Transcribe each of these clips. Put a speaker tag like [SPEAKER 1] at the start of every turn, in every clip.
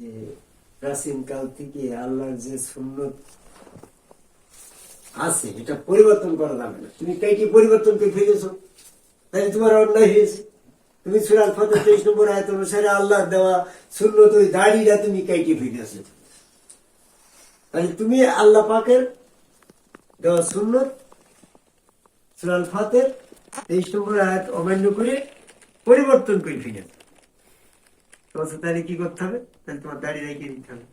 [SPEAKER 1] যে থেকে আল্লাহর যে সুন্নত আছে, এটা পরিবর্তন করা যাবে না। তুমি কাইটি করে তাই তোমার অন্যায় হয়েছে। তুমি সুরাল ফতে তেইশ নম্বর আয়ত অনুসারে আল্লাহ দেওয়া সুন্নত ওই দাড়িটা তুমি কাইটি তুমি আল্লাহ পাকের দেওয়া সুন্নত সুরাল ফাতের তেইশ নম্বর আয়াত অমান্য করে পরিবর্তন করে তোমার তাহলে কি করতে হবে? তাহলে তোমার দাড়ি রেখে দিতে হবে।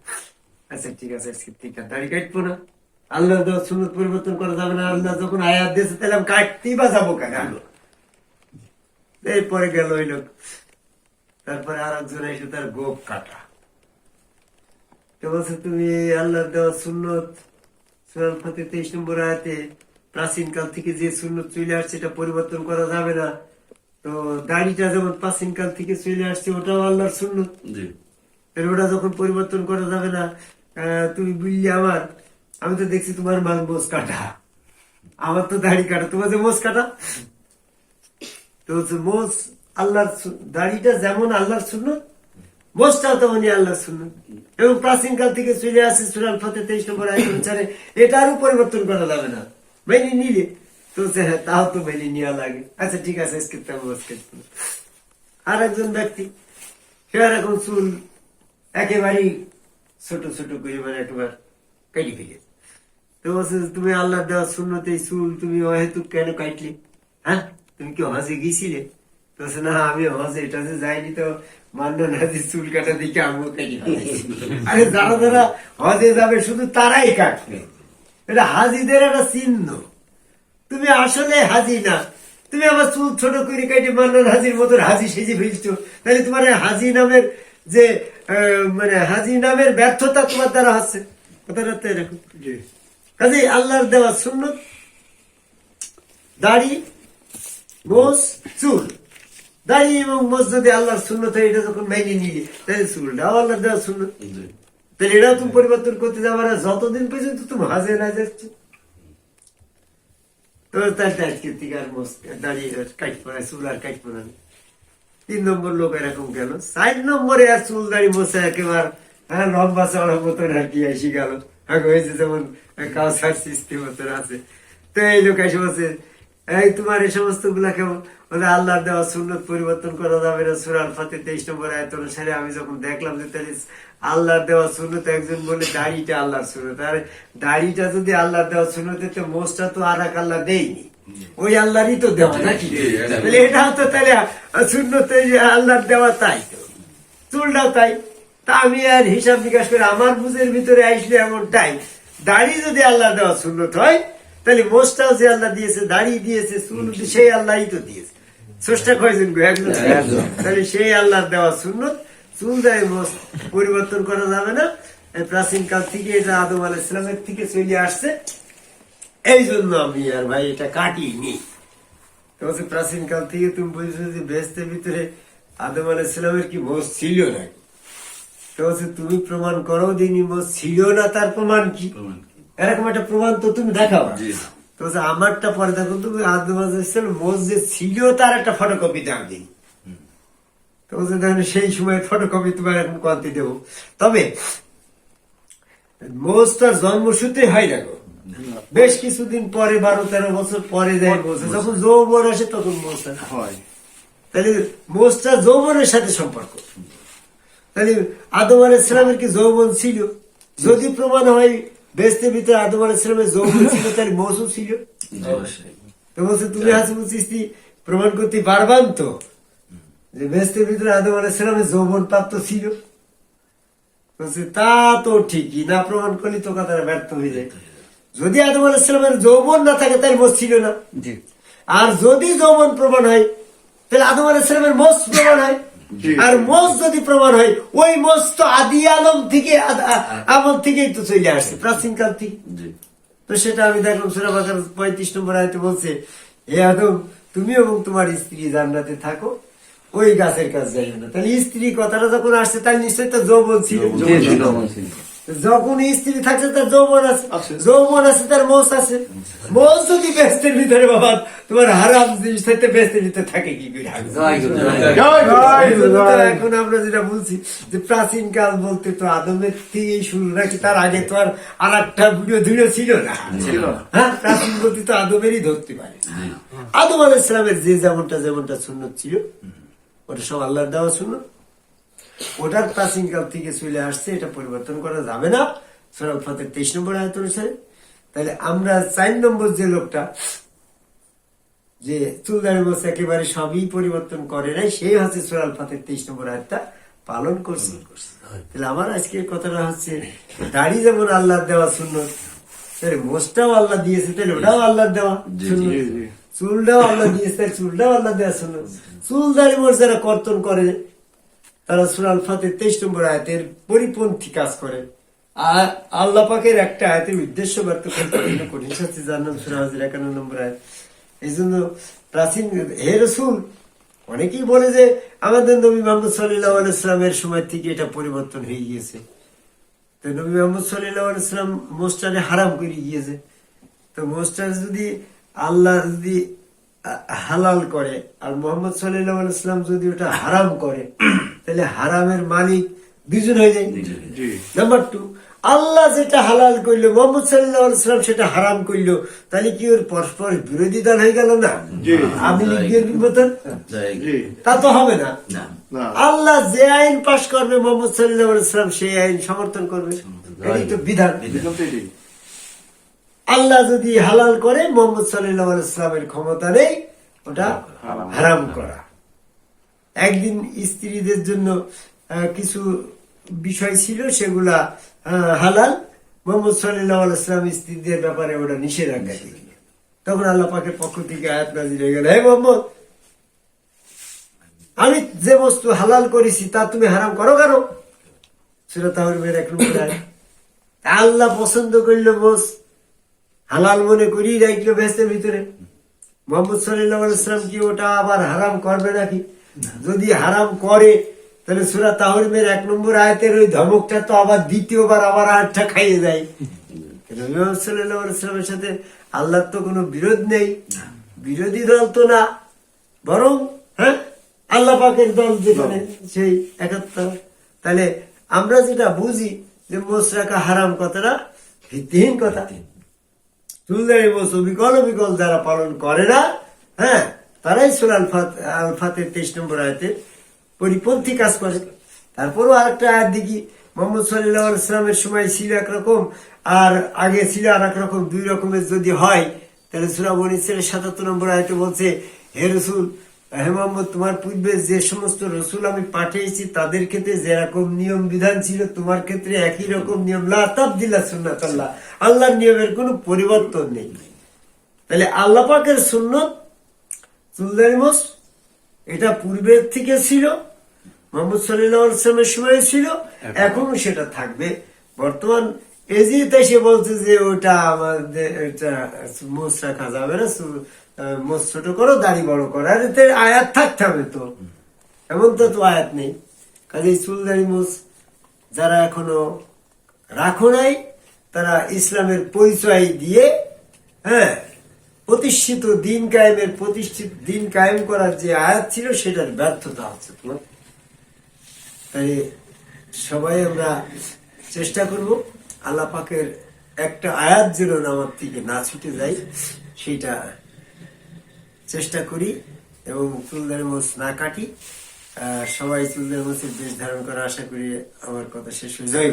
[SPEAKER 1] আচ্ছা ঠিক আছে ঠিক আছে। দাড়ি কাটবো না। আল্লাহ সুন্নত পরিবর্তন করা যাবে না। আল্লাহ যখন আয়াত দিয়েছে, তাহলে আমি কাটতেই বা যাব কেন? এরপরে গেল ওই লোক। তারপরে আর একজন এসে তার গোপ কাটা। তো বলছে, তুমি আল্লাহ দেওয়া সুন্নত? সুরাল ফাতে তেইশ নম্বর আয়াতে প্রাচীন কাল থেকে যে সুন্নত চলে আসছে, এটা পরিবর্তন করা যাবে না। তো দাড়িটা যেমন প্রাচীন কাল থেকে চলে আসছে, ওটাও আল্লাহর সুন্নত। এর ওটা যখন পরিবর্তন করা যাবে না তুমি বুঝলি আমার আমি তো দেখছি তোমার মাল মোজ কাটা। আমার তো দাড়ি কাটা। তোমার যে মোজ কাটা? তো হচ্ছে মোজ আল্লাহর দাড়িটা যেমন আল্লাহর শূন্য মোজটাও তেমনই আল্লাহর শূন্য এবং প্রাচীন কাল থেকে চলে আসে সুরাল ফতে তেইশ নম্বর আয় অনুসারে এটারও পরিবর্তন করা যাবে না। মেনে নিলে, তো হ্যাঁ তাও তো মেনে নেওয়া লাগে। আচ্ছা ঠিক আছে আর একজন ব্যক্তি, সে এখন চুল একেবারেই ছোট ছোট করে মানে একবার কেটে ফেলে। তো বলছে তুমি আল্লাহ দেওয়া শূন্যতে চুল তুমি অহেতু কেন কাটলে? হ্যাঁ? তুমি কি হজে গিয়েছিলে? তো না আমি হজে এটা যে যাইনি তো মান্য না যে চুল কাটা দিকে আমিও কেটে আরে যারা যারা হজে যাবে শুধু তারাই কাটবে। এটা হাজিদের একটা চিহ্ন। তুমি আসলে হাজি না। তুমি আমার চুল ছোট করে কেটে মান্নান হাজির মতন হাজি সেজে ফেলছো। তাহলে তোমার হাজি নামের যে মানে হাজি নামের ব্যর্থতা তোমার দ্বারা হচ্ছে কথাটা তো এরকম কাজে আল্লাহর দেওয়া সুন্নত দাড়ি মোজ চুল দাড়ি এবং মোজ যদি আল্লাহর শূন্যত এটা যখন মেনে নিলি তাহলে চুলটাও আল্লাহর দেওয়া সুন্নত
[SPEAKER 2] জি
[SPEAKER 1] তাহলে এটাও তুমি পরিবর্তন করতে যাবে না যতদিন পর্যন্ত তুমি হাজে না যাচ্ছ তো তাহলে আজকে থেকে আর মোস দাঁড়িয়ে কাট পড়া চুল আর কাট পড়া নেই। তিন নম্বর লোক এরকম গেল চার নম্বরে আর চুল দাড়ি বসে একেবারে হ্যাঁ লম্বা চড়া মতন আর কি এসে গেল। হয়েছে যেমন কাউসার সৃষ্টি মতন আছে। তো এই লোক এসে বসে এই তোমার এই সমস্তগুলা কেমন? বলে আল্লাহ দেওয়া সুন্নত পরিবর্তন করা যাবে না। সুরাল ফাতে তেইশ নম্বর আয়ত অনুসারে আমি যখন দেখলাম যে তাহলে আল্লাহর দেওয়া সুন্নত একজন বলে দাড়িটা আল্লাহর সুন্নত। আর দাড়িটা যদি আল্লাহর দেওয়া সুন্নতে তো মোষটা তো আর এক আল্লাহ দেয়নি। ওই আল্লাহরই তো দেওয়া নাকি?
[SPEAKER 2] এটা-
[SPEAKER 1] তাহলে এটাও তো তাহলে শূন্যতে আল্লাহর দেওয়া তাই তো। চুলটাও তাই। তা আমি আর হিসাব নিকাশ করে আমার বুঝের ভিতরে আসলে এমনটাই দাড়ি যদি আল্লাহ দেওয়া সুন্নত হয় তাহলে মোষটাও যে আল্লাহ দিয়েছে দাড়ি দিয়েছে চুল দি- সেই আল্লাহই তো দিয়েছে। স্রষ্টা কয়জন একজন। তাহলে সেই আল্লাহর দেওয়া সুন্নত চুল দেয় পরিবর্তন করা যাবে না। প্রাচীন কাল থেকে এটা আদম আলাহ ইসলামের থেকে চলে আসছে। এই জন্য আমি আর ভাই এটা কাটিনি। তো বলছে প্রাচীন কাল থেকে তুমি বলছো যে বেহেস্তের ভিতরে আদম আলাহ ইসলামের কি মোষ ছিল না তো বলছে তুমি প্রমাণ করো দিনই মোষ ছিল না তার প্রমাণ কি? এরকম একটা প্রমাণ তো তুমি দেখাও
[SPEAKER 2] জি
[SPEAKER 1] তো আমারটা পরে দেখো তুমি আদম আলাহ ইসলাম মোষ যে ছিল তার একটা ফটোকপি দাও দিন তো বলছে সেই সময় ফটোকপি তোমার এখন কন্তি দেবো। তবে মোষ জন্মসূত্রে হয় না গো। বেশ কিছুদিন পরে বারো তেরো বছর পরে যায় মোষে যখন যৌবন আসে তখন মোষ হয়। তাহলে মোষটা যৌবনের সাথে সম্পর্ক। তাহলে আদম আল ইসলামের কি যৌবন ছিল? যদি প্রমাণ হয় বেস্তের ভিতরে আদম আল ইসলামের যৌবন ছিল তাহলে মোষও ছিল। বলছে তুমি হাসিমুল চিস্তি প্রমাণ করতে পারবান তো? যে বেস্তের ভিতরে আদম আল ইসলামের যৌবন প্রাপ্ত ছিল। বলছে তা তো ঠিকই না প্রমাণ করলে তো কথাটা ব্যর্থ হয়ে যায়। যদি আদম আল ইসলামের যৌবন না থাকে তাহলে মোষ ছিল না। আর যদি যৌবন প্রমাণ হয় তাহলে আদম আলাহ ইসলামের মোষ প্রমাণ হয়। আর মোষ যদি প্রমাণ হয় ওই মোষ তো আদি আলম থেকে আমল থেকেই তো চলে আসছে প্রাচীন কাল থেকে তো সেটা আমি দেখলাম সুরাবাকার পঁয়ত্রিশ নম্বর আয়তে বলছে হে আদম তুমি এবং তোমার স্ত্রী জান্নাতে থাকো। ওই গাছের কাছে যাইও না। তাহলে স্ত্রী কথাটা যখন আসছে তাহলে নিশ্চয়ই তো যৌবন ছিল। যখন স্ত্রী থাকছে তার যৌবন আছে। যৌবন আছে তার মোষ আছে। মোষ যদি ব্যস্তের ভিতরে বাবা তোমার হারাম জিনিস থাকতে ব্যস্তের ভিতরে থাকে কি। এখন আমরা যেটা বলছি যে প্রাচীন কাল বলতে তো আদমের থেকেই শুরু নাকি তার আগে তো আর আর একটা ভিডিও ধুড়ে ছিল না? হ্যাঁ প্রাচীন বলতে তো আদমেরই ধরতে পারে। আদম আল ইসলামের যে যেমনটা যেমনটা সুন্নত ছিল ওটা সব আল্লাহর দেওয়া সুন্নত। ওটার প্রাচীন কাল থেকে চলে আসছে এটা পরিবর্তন করা যাবে না। সরাল ফাতের তেইশ নম্বর আয়ত অনুসারে। তাহলে আমরা চার নম্বর যে লোকটা যে চুলদারি মোস একেবারে সবই পরিবর্তন করে নাই সেই হচ্ছে সুরাল ফাতের তেইশ নম্বর আয়টা পালন করছে। তাহলে আমার আজকের কথাটা হচ্ছে দাড়ি যেমন আল্লাহর দেওয়া শূন্য তাহলে মোষটাও আল্লাহ দিয়েছে তাহলে ওটাও আল্লাহর দেওয়া। চুলটাও আল্লাহ দিয়েছে আল্লাহ চুল দাড়ি মোষ যারা কর্তন করে, তারা সুরাল ফাতের তেইশ নম্বর আয়তের পরিপন্থী কাজ করে। আর আল্লাহ পাকের একটা আয়তের উদ্দেশ্য ব্যর্থ করতে কঠিন শাস্তি সুরাজের একান্ন নম্বর এই জন্য প্রাচীন, হে রসুল, অনেকেই বলে যে আমাদের নবী মোহাম্মদ সাল্লাহ সময় থেকে এটা পরিবর্তন হয়ে গিয়েছে। তো নবী মোহাম্মদ সাল্লাহ ইসলাম মোস্টারে হারাম করে গিয়েছে। তো মোস্টার যদি আল্লাহ যদি হালাল করে আর মোহাম্মদ সাল্লাহ ইসলাম যদি ওটা হারাম করে তাহলে হারামের মালিক দুজন হয়ে যায়। নাম্বার টু আল্লাহ যেটা হালাল করল মোহাম্মদ সাল্লাহ ইসলাম সেটা হারাম করল তাহলে কি ওর পরস্পর বিরোধী দল হয়ে গেল না? আমি লিগের মতন তা তো হবে না। আল্লাহ যে আইন পাশ করবে মোহাম্মদ সাল্লাহ ইসলাম সেই আইন সমর্থন করবে। এটাই তো বিধান। আল্লাহ যদি হালাল করে, মোহাম্মদ সাল্লাহ ইসলামের ক্ষমতা নেই, ওটা
[SPEAKER 2] হারাম।
[SPEAKER 1] করা। একদিন স্ত্রীদের জন্য কিছু বিষয় ছিল, সেগুলা হালাল। মোহাম্মদ সাল্লাহ ইসলাম স্ত্রীদের ব্যাপারে ওটা নিষেধাজ্ঞা দিল তখন আল্লাহ পাকের পক্ষ থেকে আয়াত নাজির হয়ে গেল, হে মোহাম্মদ, আমি যে বস্তু হালাল করেছি, তা তুমি হারাম করো কেন? সেটা তাহলে আল্লাহ পছন্দ করল বস হালাল মনে করি রাখল ভেস্তের ভিতরে? মোহাম্মদ সাল্লাম কি ওটা আবার হারাম করবে নাকি? যদি হারাম করে তাহলে সুরা তাহরিমের এক নম্বর আয়তের ওই ধমকটা তো আবার দ্বিতীয়বার আবার আটটা খাইয়ে মোহাম্মদ সাল্লামের সাথে আল্লাহর তো কোনো বিরোধ নেই। বিরোধী দল তো না বরং হ্যাঁ আল্লাহ পাকের দল যেখানে সেই একাত্তর। তাহলে আমরা যেটা বুঝি যে মোষ রাখা হারাম কথাটা ভিত্তিহীন কথা। চুলদারি বস্তু বিকল বিকল যারা পালন করে না হ্যাঁ তারাই সুর আলফাত, আলফাতের তেইশ নম্বর আয়তে পরিপন্থী কাজ করে। তারপরও আরেকটা আয়াত দেখি, মোহাম্মদ সাল্লাহ ইসলামের সময় ছিল একরকম, আর আগে ছিল আর এক রকম, দুই রকমের যদি হয়, তাহলে সুরা ছেলে সাতাত্তর নম্বর আয়তে বলছে, হে রসুল হে মোহাম্মদ তোমার পূর্বে যে সমস্ত রসুল আমি পাঠিয়েছি তাদের ক্ষেত্রে যেরকম নিয়ম বিধান ছিল তোমার ক্ষেত্রে একই রকম নিয়ম। লাতাবদিল্লা সুন্নাত আল্লাহ। আল্লাহর নিয়মের কোনো পরিবর্তন নেই। তাহলে আল্লাহ পাকের সুন্নত চুলদারিমস এটা পূর্বের থেকে ছিল মোহাম্মদ সাল্লামের সময় ছিল এখনও সেটা থাকবে। বর্তমান এজিতে এসে বলছে যে ওটা আমাদের এটা মোষ রাখা যাবে না চুল- মোষ ছোট করো, দাড়ি বড় করো। আর এতে আয়াত থাকতে হবে তো। এমন তো তো আয়াত নেই। কাজে চুলদারি মোষ যারা এখনও রাখো নাই, তারা ইসলামের পরিচয় দিয়ে হ্যাঁ প্রতিষ্ঠিত দিন কায়েমের প্রতিষ্ঠিত দিন কায়েম করার যে আয়াত ছিল, সেটার ব্যর্থতা হচ্ছে তোমার। তাই সবাই আমরা চেষ্টা করব, আল্লাহ পাকের একটা আয়াত যেন আমার থেকে না ছুটে যায় সেটা চেষ্টা করি এবং চুলদারি মোচ না কাটি সবাই চুলদারি মোচের বেশ ধারণ করা আশা করি আমার কথা শেষ হয়ে যায়